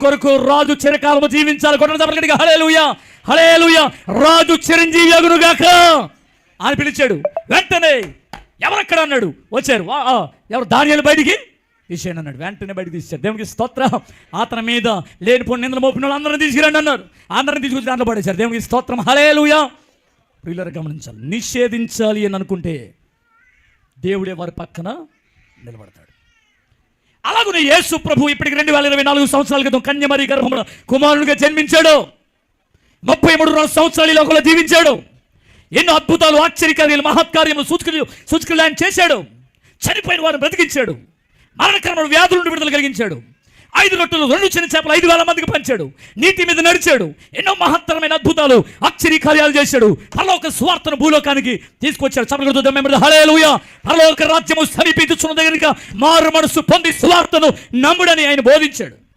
కొరకు రాజు చిరకాలము జీవించాలి. కొట్టిన తప్పటికి హళేలుయ హలేలుయ రాజు చిరంజీవి అగునుగాక. అని పిలిచాడు. వెంటనే ఎవరక్కడ అన్నాడు? వచ్చారు. ఎవరు? ధాన్యాలు బయటికి? తీసేయండి అన్నాడు. వెంటనే బయట తీశారు. దేవునికి స్తోత్ర. అతని మీద లేనిపోయిన నిందలు మోపిన వాళ్ళు అందరిని తీసుకురండి అన్నారు. అందరిని తీసుకొచ్చి దాంట్లో పడేశారు. దేవునికి స్తోత్రం. హళేలుయా ప్రియులరు గమనించాలి. నిషేధించాలి అని అనుకుంటే దేవుడే వారి పక్కన నిలబడతాడు. అలాగనే యేసు ప్రభు ఇప్పటికి రెండు వేల ఇరవై నాలుగు సంవత్సరాల క్రితం కన్యమరి గర్భంలో కుమారునిగా జన్మించాడు. ముప్పై మూడు సంవత్సరాలు లోకంలో జీవించాడు. ఎన్నో అద్భుతాలు ఆశ్చర్యకార్యాలు మహత్కార్యములు సూచకులు సూచకులు ఆయన చేశాడు. చనిపోయిన వారిని బ్రతికించాడు. మరణకరమైన వ్యాధుల నుండి విడుదల కలిగించాడు. ఐదు రొట్టెలు రెండు చిన్న చేపలు ఐదు వేల మందికి పంచాడు. నీటి మీద నడిచాడు. ఎన్నో మహత్తరమైన అద్భుతాలు అక్షరి కార్యాలు చేశాడు. పరలోక స్వార్థను భూలోకానికి తీసుకొచ్చాడు. చప్పలతో హలే హళేలుయ పరలోక రాజ్యము సమీపించుచున్న దగ్గర మారు మనసు పొంది స్వార్థను నమ్ముడని ఆయన బోధించాడు.